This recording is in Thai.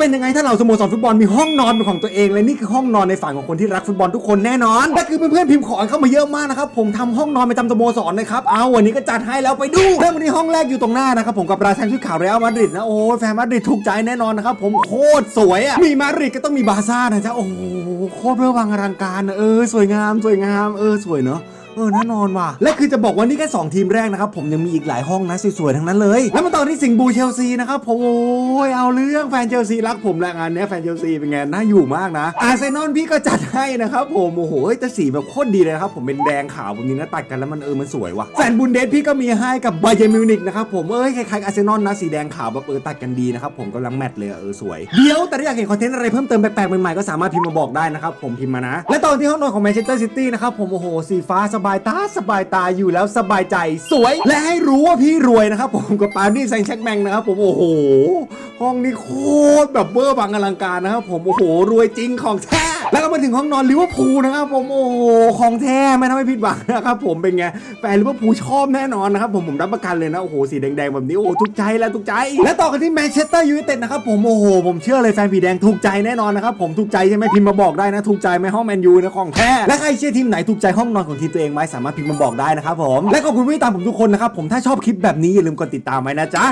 เป็นยังไงถ้าเราสโมสรฟุตบอลมีห้องนอนเป็นของตัวเองและนี่คือห้องนอนในฝันของคนที่รักฟุตบอลทุกคนแน่นอนและคือเพื่อนๆพิมพ์ขอเข้ามาเยอะมากนะครับผมทำห้องนอนประจำสโมสรนะครับเอาวันนี้ก็จัดให้แล้วไปดูเริ่มวันนี้ห้องแรกอยู่ตรงหน้านะครับผมกับราชันชุดขาวเรอัลมาดริดนะโอ้แฟนมาดริดถูกใจแน่นอนนะครับผมโคตรสวยอะมีมาดริดก็ต้องมีบาร์ซ่านะจ๊ะโอ้โหโคตรเพื่อวังอลังการนะเออสวยงามสวยงามเออสวยเนอะ ออแน่นอนว่ะและคือจะบอกว่านี่แค่2ทีมแรกนะครับผมยังมีอีกหลายห้องนะสวยๆทั้งนั้นเลยแล้วมาต่อที่สิงบูเชลซีนะครับผมโอ้ยเอาเรื่องแฟนเชลซีรักผมแหละงานเนี้ยแฟนเชลซีเป็นไงน่าอยู่มากนะอาร์เซนอลพี่ก็จัดให้นะครับผมโอ้โหแต่สีแบบโคตรดีเลยครับผมเป็นแดงขาวแบบนี้นะตัดกันแล้วมันเออมันสวยว่ะแฟนบุนเดสพี่ก็มีให้กับไบเยร์นมิวนิกนะครับผมเอ้ยคล้ายๆอาร์เซนอลนะสีแดงขาวแบบเออตัดกันดีนะครับผมกำลังแมทเลยเออสวยเดี๋ยวแต่ถ้าอยากเห็นคอนเทนต์อะไรเพิ่มเติมแปลกๆใหม่ๆก็สามารถพิมพ์มาบอกได้นะครับผมพิมพ์มานะ และตอนที่ห้องนอนของแมนเชสเตอร์ซิตี้นะครับผมโอ้โหสีฟ้าสบายตาสบายตาอยู่แล้วสบายใจสวย และให้รู้ว่าพี่รวยนะครับผมกับปาร์ตี้แซงแช็กแมงนะครับผมโอ้โห ห้องนี้โคตรแบบเบอร์บังอลังการนะครับผมโอ้โหรวยจริงของแท้ แล้วก็มาถึงห้องนอนลิเวอร์พูลนะครับผมโอ้โหของแท้ไม่ทำให้ผิดหวังนะครับผมเป็นไงแฟนลิเวอร์พูลชอบแน่นอนนะครับผมผมรับประกันเลยนะโอ้โหสีแดงๆแบบนี้โอ้โหถูกใจแล้วถูกใจ และต่อกันที่แมนเชสเตอร์ยูไนเต็ดนะครับผมโอ้โหผมเชื่อเลยแฟนผีแดงถูกใจแน่นอนนะครับผมถูกใจใช่ไหมพิมพ์มาบอกได้นะถูกใจไหมห้องแมนยูนะของแท้และใครเชียร์ทีมไหนถูกใจห้องนอนของทีมตัวเองไหมสามารถพิมพ์มาบอกได้นะครับผมและขอบคุณที่ตามผมทุกคนนะครับผมถ้าชอบคลิปแบบนี้อย่าลืมกดติดตามไว้นะจ๊ะ